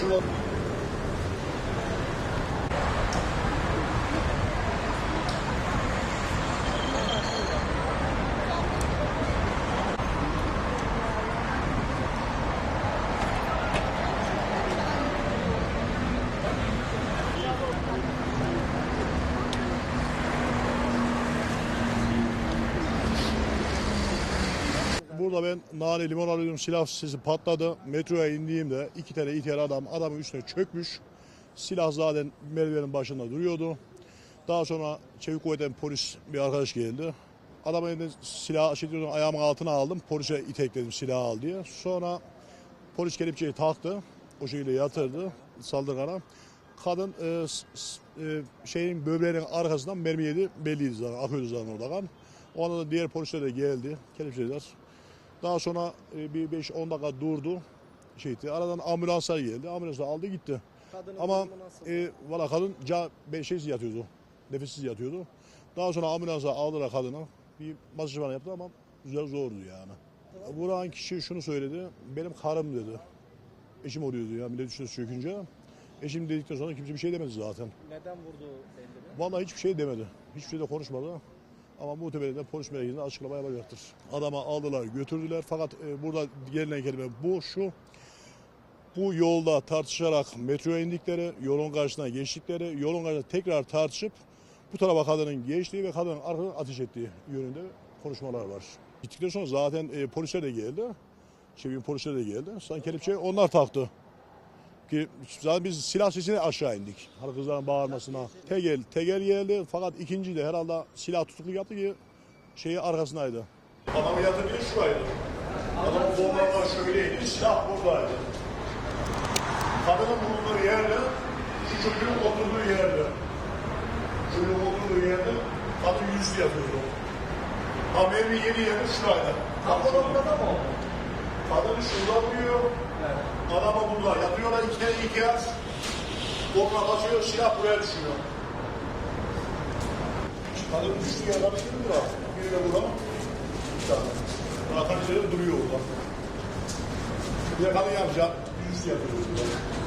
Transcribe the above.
Şurada. Burada ben nane limon alıyorum silah sesi patladı. Metroya indiğimde iki tane ihtiyar adam adamın üstüne çökmüş. Silah zaten merdivenin başında duruyordu. Daha sonra çevik kuvvetten polis bir arkadaş geldi. Adamın elinden silah şey diyorum, ayağımın altına aldım. Polise itekledim silah al diye. Sonra polis kelepçeyi taktı. O şekilde yatırdı saldırgana. Kadın e, e, şeyin böbreğinin arkasından mermi yedi. Belliydi zaten. Akıyordu zaten orada kan. O anda da diğer polisler de geldi. Kelepçeliler. Daha sonra e, bir 5-10 dakika durdu. Şeydi. Aradan ambulanslar geldi. Ambulanslar aldı gitti. Kadının Ama durumu nasıl? e, valla kadın ca, be- şeysiz yatıyordu. Nefessiz yatıyordu. Daha sonra ambulansa aldılar kadını. Bir masaj falan yaptı ama güzel zordu yani. Vuran kişi şunu söyledi. Benim karım dedi. Eşim oluyordu ya millet üstüne çökünce. Eşim dedikten sonra kimse bir şey demedi zaten. Neden vurdu belli mi? Vallahi hiçbir şey demedi. Hiçbir şey de konuşmadı. Ama muhtemelen de polis merkezinde açıklama yapacaktır. Adama aldılar götürdüler fakat e, burada gelinen kelime bu şu. Bu yolda tartışarak metroya indikleri, yolun karşısına geçtikleri, yolun karşısında tekrar tartışıp bu tarafa kadının geçtiği ve kadının arkadan ateş ettiği yönünde konuşmalar var. Gittikten sonra zaten e, polisler de geldi. Çevik polisler de geldi. Sanki kelepçeyi onlar taktı. Ki zaten biz silah sesine aşağı indik. Hani kızların bağırmasına. Tegel, Tegel geldi fakat ikinci de herhalde silah tutukluk yaptı ki şeyi arkasındaydı. Adamı yatırıyor şuraydı. Adamın bombalar şöyleydi, silah buradaydı. Kadının bulunduğu yerde, şu çocuğun oturduğu yerde. Çocuğun oturduğu yerde kadın yüzü yatıyordu. Ha mermi yedi yeri şuraydı. Tam o noktada mı oldu? Kadını şurada vuruyor. Araba burada. Yatıyorlar iki yaz. Korna basıyor, silah buraya düşüyor. Kadın düştü ya, adamı kim bura? Biri de bura. Bir tane. Zaten üzerinde duruyor orada. Bir de kadın yapacak. Yüz yapıyor burada.